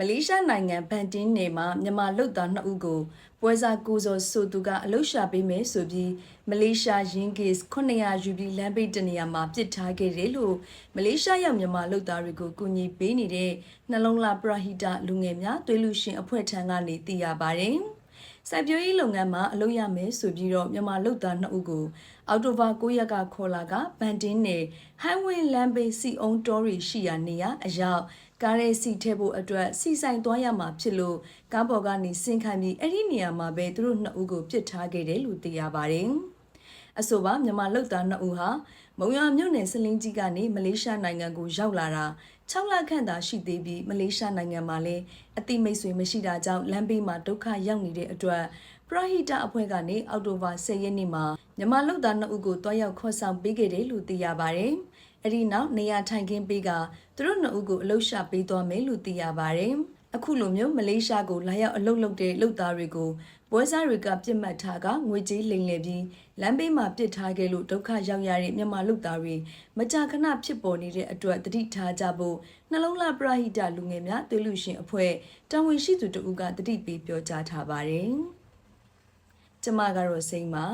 မလေးရှားနိုင်ငံဗန်တင်းနယ်မှာမြန်မာလူတ်သားနှစ်ဦးကိုပွဲစားကိုစောဆိုသူကအလုရှာပေးမယ်ဆိုပြီးမလေးရှားယင်းဂစ်900ယူပြီးလမ်းပိတ်တနေရာမှာပြစ်ထားခဲ့တယ်လို့မလေးရှားရောက်မြန်မာလူတ်သားတွေကိုကူညီပေးနေတဲ့နှလုံးလာပရဟိတလူငယ်များသွေးလူရှင်အဖွဲ့ထံကနေသိရပါတယ်။ စိုက်ပျိုးရေးလုပ်ငန်းမှာအလုပ်ရမယ်ဆိုပြီးတော့မြန်မာလူတ်သားနှစ်ဦးကိုအောက်တိုဘာ9ရက်ကခေါ်လာကဗန်တင်းနယ်ဟန်ဝင်းလမ်းပိတ်စီအုံတော်ရီရှိရာနေရာအရောက်ကားရဲစီထည့်ဖို့အတွက်စီဆိုင်သွားရမှာဖြစ်လို့ကားပေါ်ကနေဆင်းခိုင်းပြီးအဲ့ဒီနေရာမှာပဲသူတို့နှစ်ဦးကိုပြစ်ထားခဲ့တယ်လို့သိရပါတယ်။ အဆိုပါမြန်မာလူတ်သားနှစ်ဦးဟာမုံရွာမြို့နယ်စလင်းကြီးကနေမလေးရှားနိုင်ငံကိုရောက်လာတာ6လခန့်သာရှိသေးပြီးမလေးရှားနိုင်ငံမှာလည်းအတိမိတ်ဆွေမရှိတာကြောင့်လမ်းဘေးမှာဒုက္ခရောက်နေတဲ့အတွက်ပရဟိတအဖွဲ့ကနေအောက်တိုဘာ10ရက်နေ့မှာမြန်မာလူတ်သားနှစ်ဦးကိုတွားရောက်ခေါ်ဆောင်ပေးခဲ့တယ်လို့သိရပါတယ်။အဲ့ဒီနောက်နေရာထိုင်ခင်းပေးကသူတို့နှစ်ဦးကိုအလုရှာပေးသွားမယ်လို့သိရပါတယ်။ အခုလိုမျိုးမလေးရှားကိုလာရောက်အလုလုပ်တဲ့လုပ်သားတွေကိုပွဲစားတွေကပြစ်မှတ်ထားကငွေကြေးလိမ်လည်ပြီးလမ်းဘေးမှာပစ်ထားခဲ့လို့ဒုက္ခရောက်ရတဲ့မြန်မာလူသားတွေမကြာခဏဖြစ်ပေါ်နေတဲ့အတွက်တတိထားကြဖို့နှလုံးလာပရဟိတလူငယ်များသွေးလူရှင်အဖွဲ့တာဝန်ရှိသူတို့ကတတိပေးပြောကြားထားပါတယ်။ကျမကတော့စိမ့်ပါ